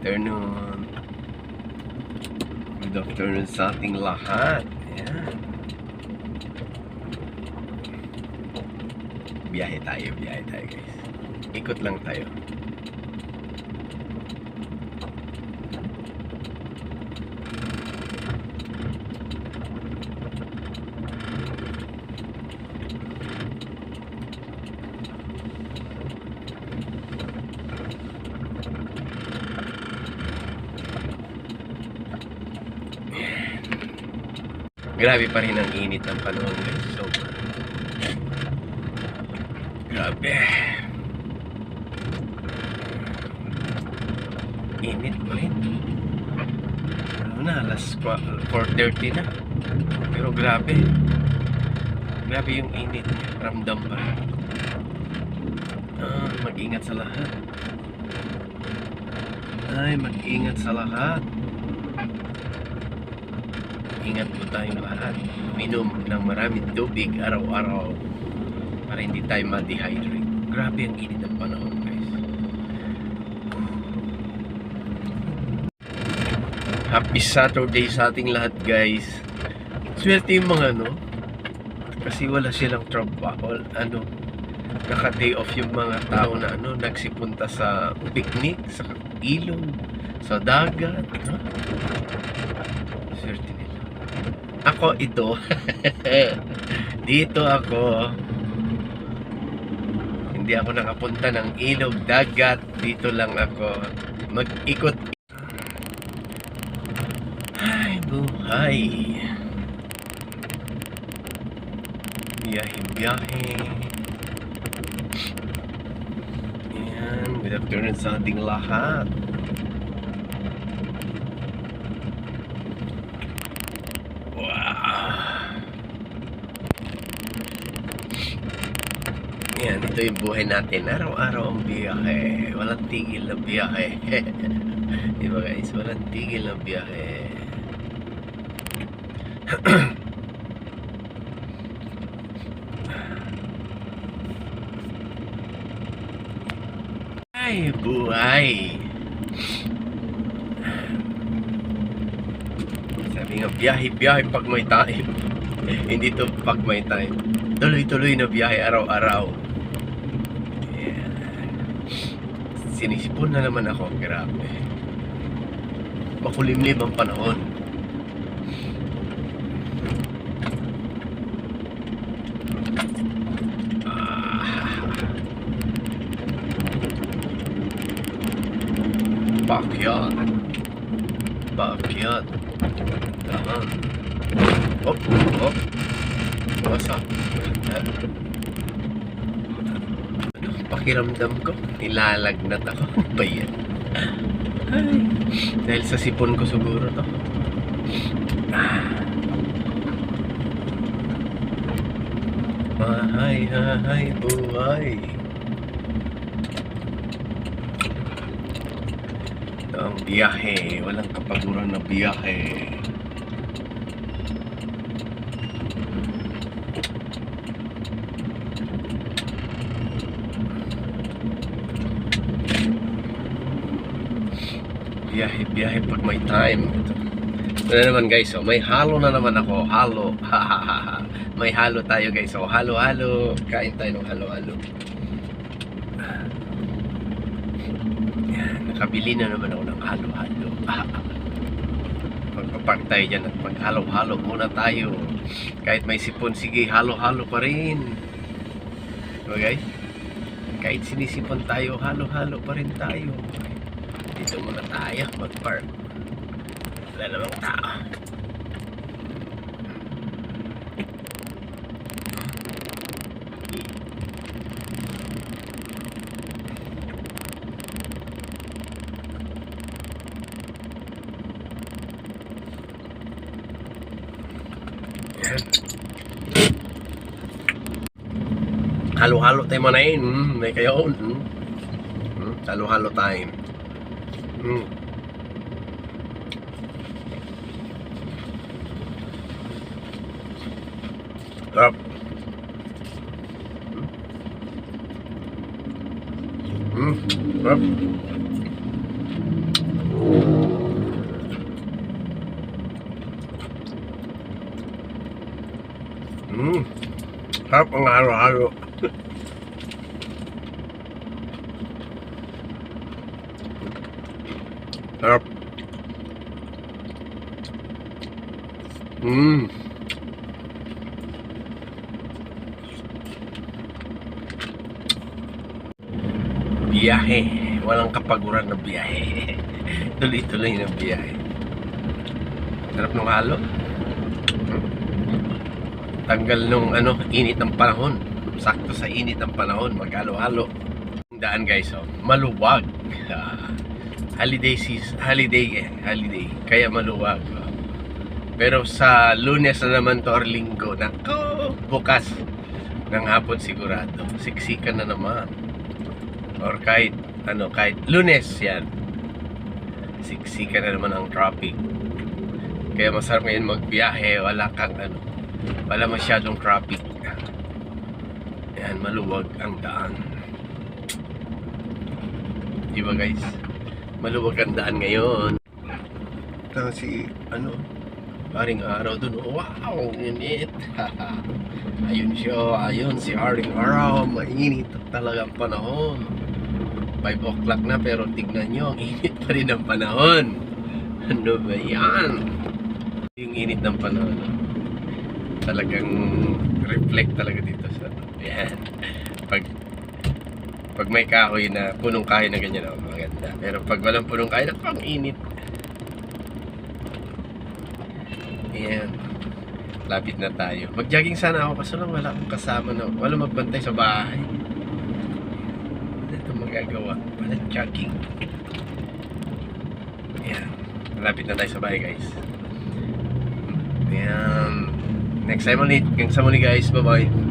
afternoon. Good afternoon sa ating lahat. Ayan. Biyahe tayo, biyahe tayo guys. Ikot lang tayo. Grabe pa rin ang init ng panahon guys. So, grabe. Init pa rin. Ano na, alas 4.30 na. Pero grabe. Grabe yung init. Ramdam pa. Ah, mag-ingat sa lahat. Ay, mag-ingat sa lahat. Ingat po tayong lahat. Uminom ng maraming tubig araw-araw para hindi tayo ma-dehydrate. Grabe ang init ng panahon, guys. Happy Saturday sa ating lahat, guys. Swerte yung mga ano, kasi wala silang trabaho, ano, naka-day off yung mga tao na ano, nagsipunta sa picnic, sa ilog, sa dagat, no? Ako ito. Dito ako. Hindi ako nakapunta ng ilog, dagat. Dito lang ako. Mag-ikot. Ay, buhay. Biyahe-biyahe. Ayan, good afternoon sa ating lahat. Wow. Yan, ito yung buhay natin. Araw-araw ang biyahe. Walang tigil na biyahe. Di ba guys? Walang tigil na biyahe. Ay, buhay. Sabi biyahe-biyahe pag may time. Hindi to pag may time. Tuloy-tuloy na biyahe araw-araw. Ayan. Sinisipon na naman ako. Grabe. Makulimlim ang panahon. Ah. Backyard. Backyard. Dahan. Hop, hop. Basa. Ano, pakiramdam ko, nilalagnat ako. Ba yan? Ay, dahil sa sipon ko siguro to. Ah. Mahay, hahay, buhay. Ito ang biyahe. Walang kapaguran na biyahe. biyahe biyahe pag may time. Ito na naman guys. So may halo na naman ako. Halo. Ha ha ha ha. May halo tayo guys. So halo halo. Kain tayo ng halo halo Yan, nakabili na naman ako ng halo halo pagpapark tayo dyan at maghalo halo muna tayo. Kahit may sipon sige halo halo pa rin. Guys kahit sinisipon tayo halo halo pa rin tayo. Dito muna tayo mag-park. Wala namang tao. Halo-halo tayo manain. Mm, may kayo. Mm. Mm, Halo-halo time. Mm. Sarap. Mm. Sarap. Sarap ang halo-halo. Sarap. Mmm. Biyahe. Walang kapaguran na biyahe. Tuloy-tuloy na biyahe. Sarap ng halo. Tanggal nung ano, init ng panahon. Sakto sa init ng panahon, maghalo-halo. Ang daan guys, oh, maluwag. Ah, holiday season, holiday eh, holiday. Kaya maluwag. oh. Pero sa lunes na naman to or linggo, nako, bukas ng hapon sigurado. Siksikan na naman. Or kahit, ano, kahit lunes yan. Siksikan na naman ang traffic. Kaya masarap ngayon magbiyahe, wala kang ano, wala masyadong traffic. Yan, maluwag ang daan. Di ba guys? Maluwag ang daan ngayon. Ito si, ano, Haring Araw dun. Wow, init. ayun siya, ayun si Haring Araw. Mainit talaga ang panahon. 5 o'clock na pero tignan nyo, ang init pa rin ang panahon. Ano ba yan? Yung init ng panahon. Talagang reflect talaga dito sa Yan. Pag pag may kahoy na punong kahoy na ganyan, oh, maganda. Pero pag walang punong kahoy, naku, ang init. Ayan. Lapit na tayo. Mag-jogging sana ako kasi lang wala akong kasama na wala magbantay sa bahay. Ano ito magagawa? Wala jogging. Ayan. Malapit na tayo sa bahay guys. Ayan. Next time ulit. Hanggang sa muli guys. Bye-bye.